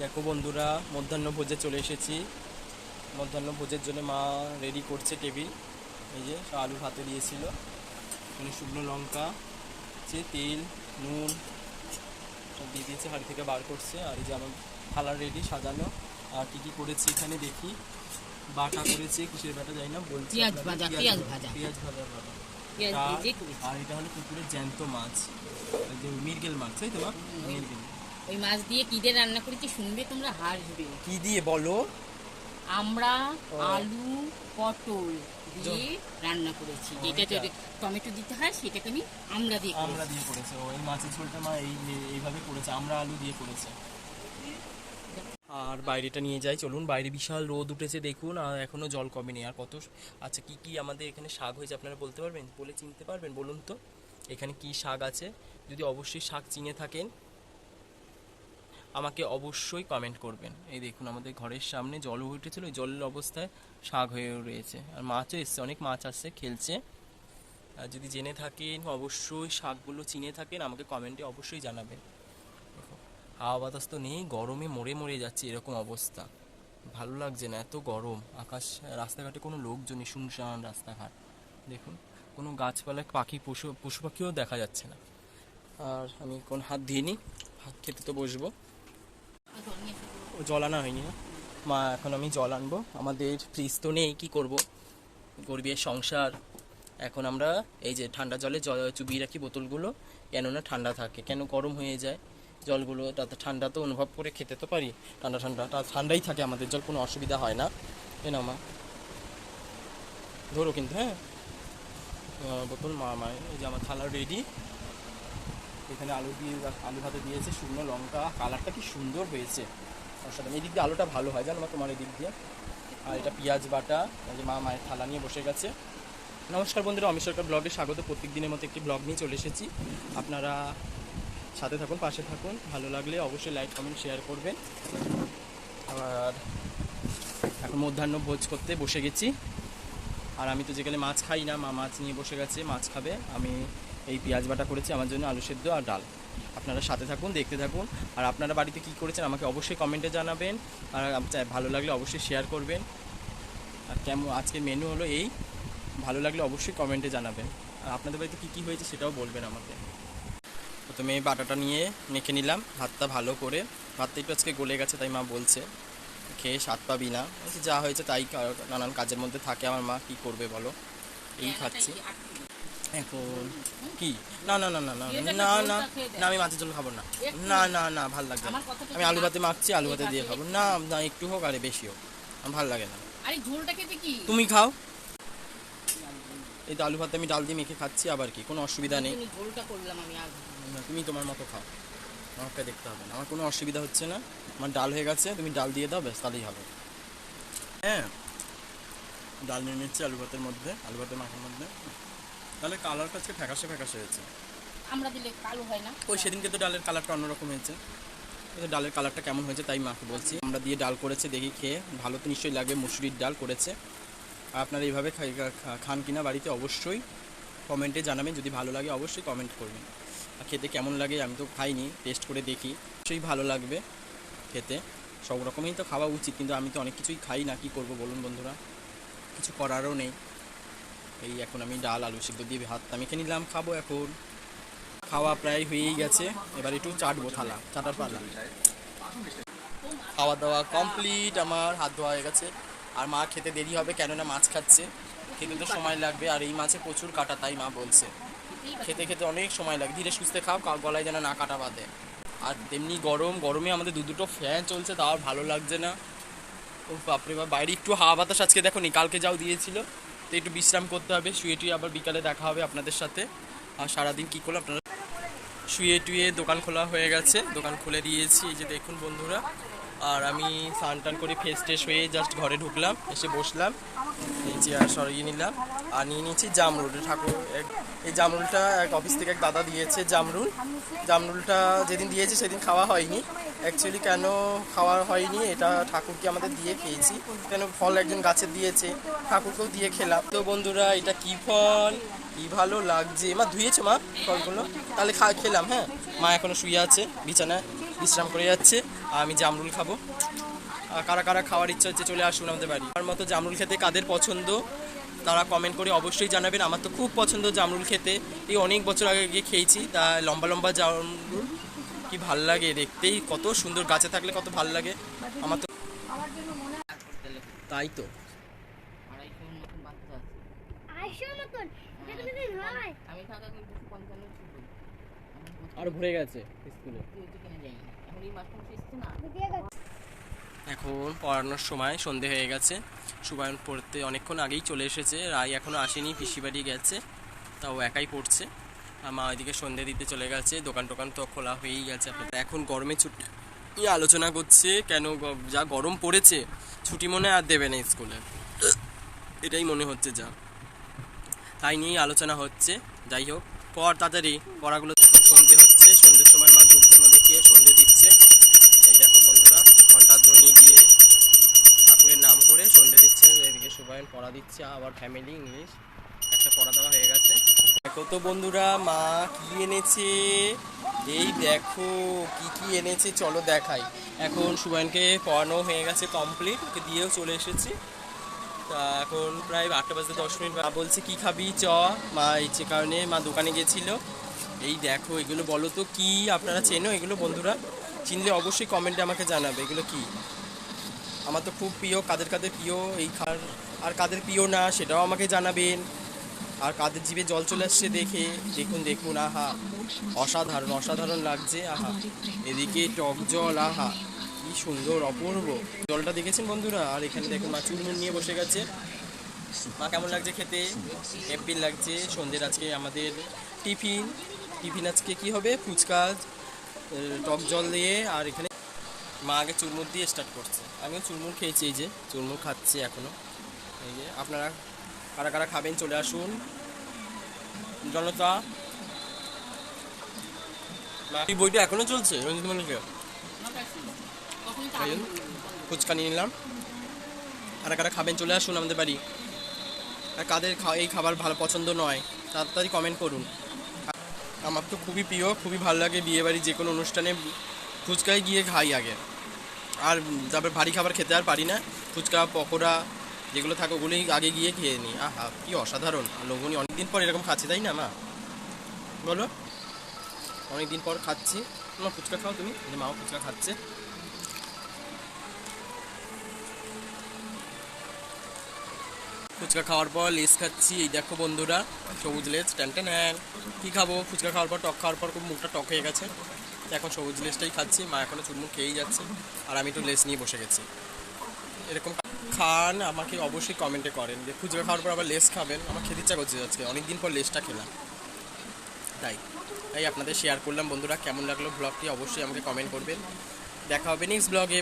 দেখো বন্ধুরা মধ্যাহ্ন ভোজে চলে এসেছি। মধ্যাহ্ন ভোজের জন্য মা রেডি করছে টেবিল এই যে আলু হাতে দিয়েছিল। এখানে শুকনো লঙ্কা আছে তেল নুন সব দিয়ে দিয়েছে হাড়ি থেকে বার করছে। আর এই যে আমার থালা রেডি সাজানো। আর কী কী করেছি এখানে দেখি। বাটা করেছে কিসের বাটা যাই না বলছি পেঁয়াজ ভাজা, পেঁয়াজ ভাজা। পেঁয়াজ। আর এটা হলো পুকুরের জ্যান্ত মাছ। মিরগেল মাছ তাই তো মিরগেল। ওই মাছ দিয়ে কি দিয়ে রান্না করেছি শুনবে তোমরা? হাসবে। কি দিয়ে বলো? আমরা আলু পটল দিয়ে রান্না করেছি। যেটা টমেটো দিতে হয় সেটাকে আমি আমরা দিয়ে আমরা দিয়ে করেছে। ওই মাছের ঝোলটা মা এই এইভাবে করেছে। আমরা আলু দিয়ে করেছে। আর বাইরেটা নিয়ে যাই। চলুন বাইরে বিশাল রোদ উঠেছে দেখুন। আর এখনও জল কমেনি আর কত আচ্ছা কি কি আমাদের এখানে শাক হয়েছে আপনারা বলতে পারবেন? বলে চিনতে পারবেন? বলুন তো। এখানে কি শাক আছে? যদি অবশ্যই শাক চিনে থাকেন আমাকে অবশ্যই কমেন্ট করবেন। এই দেখুন, আমাদের ঘরের সামনে জল উঠেছিল ওই জলের অবস্থায় শাক হয়ে রয়েছে। আর মাছও এসছে, অনেক মাছ আসছে, খেলছে। আর যদি জেনে থাকেন, অবশ্যই শাকগুলো চিনে থাকেন, আমাকে কমেন্টে অবশ্যই জানাবেন। হাওয়া বাতাস তো নেই, গরমে মরে মরে যাচ্ছে এরকম অবস্থা। ভালো লাগছে না, এত গরম। আকাশ, রাস্তাঘাটে কোনো লোকজনই শুনশান রাস্তাঘাট। দেখুন, কোনো গাছপালা, পাখি, পশু পশু পাখিও দেখা যাচ্ছে না। আর আমি কোন হাত দিয়ে নিই, হাত খেতে তো বসবো। জল আনা হয়নি। না মা, এখন আমি জল আনব। আমাদের ফ্রিজ তো নেই, কী করব? গরিবের সংসার। এখন আমরা এই যে ঠান্ডা জলে জল চুবিয়ে রাখি বোতলগুলো, কেননা ঠান্ডা থাকে। কেন গরম হয়ে যায়? জলগুলো তাতে ঠান্ডা তো অনুভব করে খেতে তো পারি। ঠান্ডা ঠান্ডা তা- ঠান্ডাই থাকে, আমাদের জল কোনো অসুবিধা হয় না। এ না মা। ধরো কিন্তু হ্যাঁ? বোতল মা মা, এই যে আমার থালা রেডি এখানে আলু দিয়ে, আলু ভাতে দিয়েছে শুকনো লঙ্কা। কালারটা কি সুন্দর হয়েছে। অসাধারণ এই দিক দিয়ে আলুটা ভালো হয়, জানো তোমার এই দিক দিয়ে? আর এটা পেঁয়াজ বাটা, এই যে মা মায়ের থালা নিয়ে বসে গেছে। নমস্কার বন্ধুরা, অমিত সরকার ব্লগে স্বাগত। প্রত্যেক দিনের মতো একটি ব্লগ নিয়ে চলে এসেছি। আপনারা সাথে থাকুন, পাশে থাকুন। ভালো লাগলে অবশ্যই লাইক, কমেন্ট, শেয়ার করবেন। আর এখন মধ্যাহ্ন ভোজ করতে বসে গেছি। আর আমি তো যেখানে মাছ খাই না, মা মাছ নিয়ে বসে গেছে, মাছ খাবে। আমি এই পেঁয়াজ বাটা করেছি, আমার জন্য আলু সেদ্ধ আর ডাল। আপনারা সাথে থাকুন দেখতে থাকুন। আর আপনারা বাড়িতে কী করেছেন আমাকে অবশ্যই কমেন্টে জানাবেন। আর ভালো লাগলে অবশ্যই শেয়ার করবেন। আর কেমন আজকের মেনু হলো এই। ভালো লাগলে অবশ্যই কমেন্টে জানাবেন। আর আপনাদের বাড়িতে কী কী হয়েছে সেটাও বলবেন আমাকে। প্রথমে বাটাটা নিয়ে মেখে নিলাম ভাতটা ভালো করে। ভাতটা একটু আজকে গলে গেছে তাই মা বলছে খেয়ে স্বাদ পাবি না। যা হয়েছে তাই নানান কাজের মধ্যে থাকে আমার মা কী করবে বলো? এই খাচ্ছি। এখন কি? না না না না না না না না আমি মাছের জল খাব না। না না না ভালো লাগবে না। আমি আলু ভাতে মাখছি আলু ভাতে দিয়ে খাব। না না একটু হোক আরে বেশি হোক। আমার ভালো লাগে না। আরে ঝোলটা খেতে কি? তুমি খাও। এই তো আলু ভাতে আমি ডাল দিয়ে মেখে খাচ্ছি আবার কি? কোনো অসুবিধা নেই। তুমি ঝোলটা করলাম আমি তুমি তোমার মতো খাও। আমাকে দেখতে হবে না। আমার কোনো অসুবিধা হচ্ছে না। আমার ডাল হয়ে গেছে তুমি ডাল দিয়ে দাও ব্যাস তাহলেই হবে। হ্যাঁ। ডাল নিয়ে নিচ্ছি আলু ভাতের মধ্যে আলু ভাতের মাখার মধ্যে। তাহলে কালারটা আজকে ফ্যাকাশে ফ্যাকাশে হয়েছে। আমরা দিলে কালো হয় না। ওই সেদিনকে তো ডালের কালারটা অন্যরকম হয়েছে। এই ডালের কালারটা কেমন হয়েছে তাই মাকে বলছি। আমরা দিয়ে ডাল করেছে দেখি খেয়ে। ভালো তো নিশ্চয়ই লাগবে মুসুরির ডাল করেছে। আর আপনারা এইভাবে খান কিনা বাড়িতে অবশ্যই কমেন্টে জানাবেন। যদি ভালো লাগে অবশ্যই কমেন্ট করবেন। আর খেতে কেমন লাগে আমি তো খাইনি টেস্ট করে দেখি। নিশ্চয়ই ভালো লাগবে খেতে। সব রকমই তো খাওয়া উচিত কিন্তু আমি তো অনেক কিছুই খাই না কি করব বলুন বন্ধুরা? কিছু করারও নেই। এই এখন আমি ডাল, আলু সিদ্ধ দিয়ে ভাতটা মেখে নিলাম, খাব এখন। খাওয়া প্রায় হয়েই গেছে, এবার একটু চাটবো থালা, চাটার পালা। খাওয়া দাওয়া কমপ্লিট আমার হাত ধোয়া হয়ে গেছে। আর মা খেতে দেরি হবে, কেননা মাছ খাচ্ছে। খেতে তো সময় লাগবে, আর এই মাছে প্রচুর কাটা, তাই মা বলছে। খেতে খেতে অনেক সময় লাগে, ধীরে সুস্থে খাও গলায় যেন না কাটা বাঁধে। আর তেমনি গরম, গরমে আমাদের দু দুটো ফ্যান চলছে, তাও ভালো লাগছে না। ও বাপরে বাপ, বাইরে একটু হাওয়া বাতাস আজকে দেখো নি, কালকে যাও দিয়েছিল। তো একটু বিশ্রাম করতে হবে। শুয়ে টুয়ে আবার বিকালে দেখা হবে আপনাদের সাথে। আর সারাদিন কী করল আপনারা? শুয়ে টুয়ে দোকান খোলা হয়ে গেছে। দোকান খুলে দিয়েছি। এই যে দেখুন বন্ধুরা আর আমি স্নান টান করে ফ্রেশ ট্রেশ হয়ে জাস্ট ঘরে ঢুকলাম, এসে বসলাম। এই চেয়ার সরিয়ে নিলাম আর নিয়ে নিয়েছি জামরুল। ঠাকুর এই জামরুলটা এক অফিস থেকে এক দাদা দিয়েছে জামরুল। জামরুলটা যেদিন দিয়েছে সেদিন খাওয়া হয়নি। অ্যাকচুয়ালি কেন খাওয়া হয়নি এটা ঠাকুরকে আমাদের দিয়ে খেয়েছি। কেন ফল একজন গাছে দিয়েছে, ঠাকুরকেও দিয়ে খেলাম। তো বন্ধুরা, এটা কি ফল? কি ভালো লাগছে। মা, ধুয়েছে মা ফলগুলো? তাহলে খা খেলাম হ্যাঁ? মা এখনও শুয়ে আছে, বিছানায়। বিশ্রাম করে যাচ্ছে আর আমি জামরুল খাব। আর কারা কারা খাওয়ার ইচ্ছা হচ্ছে চলে আসুন আমাদের বাড়ি। আমার মতো জামরুল খেতে কাদের পছন্দ? তারা কমেন্ট করে অবশ্যই জানাবেন। আমার তো খুব পছন্দ জামরুল খেতে। এই অনেক বছর আগে গিয়ে খেয়েছি তা লম্বা লম্বা জামরুল। কি ভালো লাগে দেখতেই কত সুন্দর গাছে থাকলে কত ভালো লাগে। আমার তো তাই তো। নয় আমি থাকা কিন্তু পঞ্চান্ন ছিল আর ভরে গেছে স্কুলে। এখন পড়ানোর সময় সন্ধে হয়ে গেছে। সুবায়ন পড়তে অনেকক্ষণ আগেই চলে এসেছে। রায় এখনও আসেনি, পিসি বাড়ি গেছে, তাও একাই পড়ছে। মা ওইদিকে সন্ধে দিতে চলে গেছে, দোকান টোকান তো খোলা হয়েই গেছে আপনার এখন গরমে ছুটি আলোচনা করছে কেন যা গরম পড়েছে, ছুটি মনে আর দেবে না স্কুলে। এটাই মনে হচ্ছে যা। তাই নিয়েই আলোচনা হচ্ছে। যাই হোক, পর তাড়াতাড়ি পড়াগুলো সন্ধে হচ্ছে, সন্ধ্যের সময় মা ধূপ ধুনো দেখিয়ে সন্ধে দিচ্ছে। এই দেখো বন্ধুরা ঘণ্টার ধ্বনি দিয়ে ঠাকুরের নাম করে সন্ধে দিচ্ছে। এদিকে সুবায়ন পড়া দিচ্ছে, আবার ফ্যামিলি ইংলিশ। একটা পড়া দেওয়া হয়ে গেছে। দেখো তো বন্ধুরা, মা কি এনেছে? এই দেখো, কি কি এনেছে, চলো দেখাই। এখন সুবায়নকে পড়ানো হয়ে গেছে কমপ্লিট ওকে দিয়েও চলে এসেছি। তা এখন প্রায় আটটা বাজতে দশ মিনিট মা বলছে, কি খাবি? চ। মা, ইচ্ছে কারণে মা দোকানে গেছিল। এই দেখো, এগুলো বলো তো কি আপনারা চেনো? এগুলো বন্ধুরা চিনলে অবশ্যই কমেন্টে আমাকে জানাবে। এগুলো কি? আমার তো খুব প্রিয়, কাদের কাদের প্রিয় এই খার? আর কাদের প্রিয় না, সেটাও আমাকে জানাবেন। আর কাদের জিভে জল চলে আসছে দেখে, দেখুন দেখুন, আহা। অসাধারণ অসাধারণ লাগছে, আহা। এদিকে টক জল, আহা। কি সুন্দর, অপূর্ব। জলটা দেখেছেন বন্ধুরা? আর এখানে দেখুন, মা চুরমুন নিয়ে বসে গেছে। মা কেমন লাগছে খেতে? এপিল লাগছে, সন্ধ্যের আজকে আমাদের টিফিন। টিফিন আজকে কি হবে? ফুচকা টক জল দিয়ে আর এখানে মা আগে চুরমুর দিয়ে স্টার্ট করছে। আমিও চুরমুর খেয়েছি এই যে, চুরমুর খাচ্ছি এখনও। এই যে, আপনারা কারা কারা খাবেন চলে আসুন। জনতা। বইটা এখনও চলছে? রঞ্জিত মল্লিকের ফুচকা নিয়ে নিলাম। কারা কারা খাবেন চলে আসুন আমাদের বাড়ি। আর কাদের এই খাবার ভালো পছন্দ নয়, তাড়াতাড়ি কমেন্ট করুন। আমার তো খুবই প্রিয়, খুবই ভালো লাগে বিয়ে বাড়ি যে কোনো অনুষ্ঠানে। ফুচকায় গিয়ে খাই আগে। আর তারপর ভারী খাবার খেতে আর পারি না। ফুচকা, পকোড়া যেগুলো থাকে ওগুলোই আগে গিয়ে খেয়ে নিই। আহা, কি অসাধারণ। লোভনী অনেকদিন পর এরকম খাচ্ছে, তাই না, মা? বলো। অনেকদিন পর খাচ্ছি। তোমার ফুচকা খাও তুমি। মাও ফুচকা খাচ্ছে। ফুচকা খাওয়ার পর লেস খাচ্ছি। এই দেখো বন্ধুরা, সবুজ লেস টান টান কী খাব? ফুচকা খাওয়ার পর, টক খাওয়ার পর খুব মুখটা টক হয়ে গেছে। এখন সবুজ লেসটাই খাচ্ছি। মা এখনও চুরমুর খেয়েই যাচ্ছে। আর আমি একটু লেস নিয়ে বসে গেছি। এরকম খান আমাকে অবশ্যই কমেন্টে করেন যে, ফুচকা খাওয়ার পর আবার লেস খাবেন? আমার খেতে ইচ্ছা করছে আজকে। অনেকদিন পর লেসটা খেলাম। তাই তাই আপনাদের শেয়ার করলাম। বন্ধুরা, কেমন লাগল ব্লগটি অবশ্যই আমাকে কমেন্ট করবেন। দেখা হবে নেক্সট ব্লগে